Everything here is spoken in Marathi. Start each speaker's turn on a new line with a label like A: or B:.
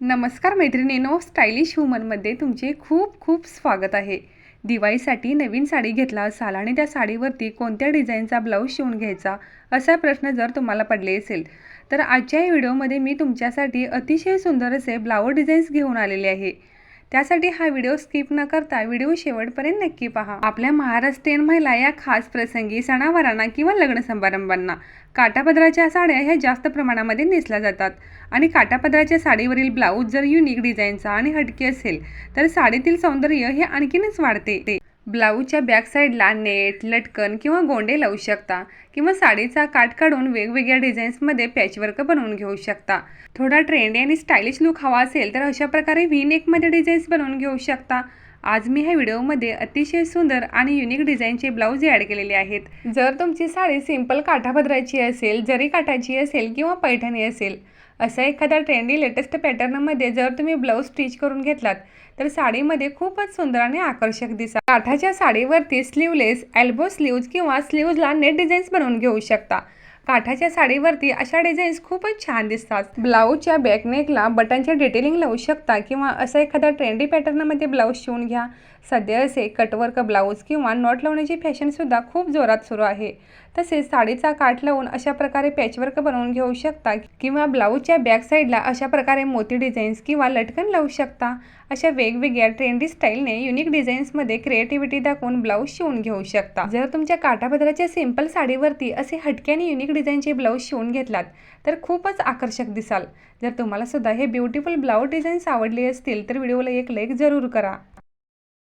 A: नमस्कार मैत्रिणीनो स्टायलिश वुमनमध्ये तुमचे खूप खूप स्वागत आहे. दिवाळीसाठी नवीन साडी घेतला असाल आणि त्या साडीवरती कोणत्या डिझाईनचा ब्लाऊज शिवून घ्यायचा असा प्रश्न जर तुम्हाला पडले असेल तर आजच्या या व्हिडिओमध्ये मी तुमच्यासाठी अतिशय सुंदर असे ब्लाऊज डिझाईन्स घेऊन आलेले आहे. त्यासाठी हा व्हिडिओ स्किप न करता व्हिडिओ शेवटपर्यंत नक्की पहा. आपल्या महाराष्ट्रीयन महिला या खास प्रसंगी सणावारांना किंवा लग्न समारंभांना काटापदराच्या साड्या ह्या जास्त प्रमाणामध्ये नेसल्या जातात. आणि काटापदराच्या साडीवरील ब्लाऊज जर युनिक डिझाईनचा आणि हटके असेल तर साडीतील सौंदर्य हे आणखीनच वाढते. ब्लाऊजच्या बॅकसाईडला नेट लटकन किंवा गोंडे लावू शकता किंवा साडीचा काठ काढून वेगवेगळ्या डिझाईन्समध्ये पॅचवर्क बनवून घेऊ शकता. थोडा ट्रेंडी आणि स्टायलिश लुक हवा असेल तर अशा प्रकारे व्ही नेकमध्ये डिझाईन्स बनवून घेऊ शकता. आज मी ह्या व्हिडिओमध्ये अतिशय सुंदर आणि युनिक डिझाईनचे ब्लाऊज ॲड केलेले आहेत. जर तुमची साडी सिंपल काठापदराची असेल जरी काठाची असेल किंवा पैठणी असेल असा एखाद्या ट्रेंडी लेटेस्ट पॅटर्नमध्ये जर तुम्ही ब्लाऊज स्टिच करून घेतलात तर साडीमध्ये खूपच सुंदर आणि आकर्षक दिसा काठाच्या साडीवरती स्लीवलेस एल्बो स्लीव्ज किंवा स्लीव्जला नेट डिझाईन्स बनवून घेऊ शकता. काठाच्या साडीवरती अशा डिझाईन्स खूपच छान दिसतात. ब्लाऊजच्या बॅकनेकला बटनचे डिटेलिंग लावू शकता किंवा असा एखाद्या ट्रेंडी पॅटर्नमध्ये ब्लाऊज शिवून घ्या. सध्या असे कटवर्क ब्लाऊज किंवा नॉट लावण्याची फॅशनसुद्धा खूप जोरात सुरू आहे. तसेच साडीचा काठ लावून अशा प्रकारे पॅचवर्क बनवून घेऊ शकता किंवा ब्लाऊजच्या बॅक साईडला अशा प्रकारे मोती डिझाईन्स किंवा लटकन लावू शकता. अशा वेगवेगळ्या ट्रेंडी स्टाईलने युनिक डिझाईन्समध्ये क्रिएटिव्हिटी दाखवून ब्लाऊज शिवून घेऊ शकता. जर तुमच्या काठापदराच्या सिंपल साडीवरती असे हटक्याने युनिक डिझाईनचे ब्लाऊज शिवून घेतलात तर खूपच आकर्षक दिसाल. जर तुम्हाला सुद्धा हे ब्युटिफुल ब्लाऊज डिझाईन्स आवडले असतील तर व्हिडिओला एक लाईक जरूर करा.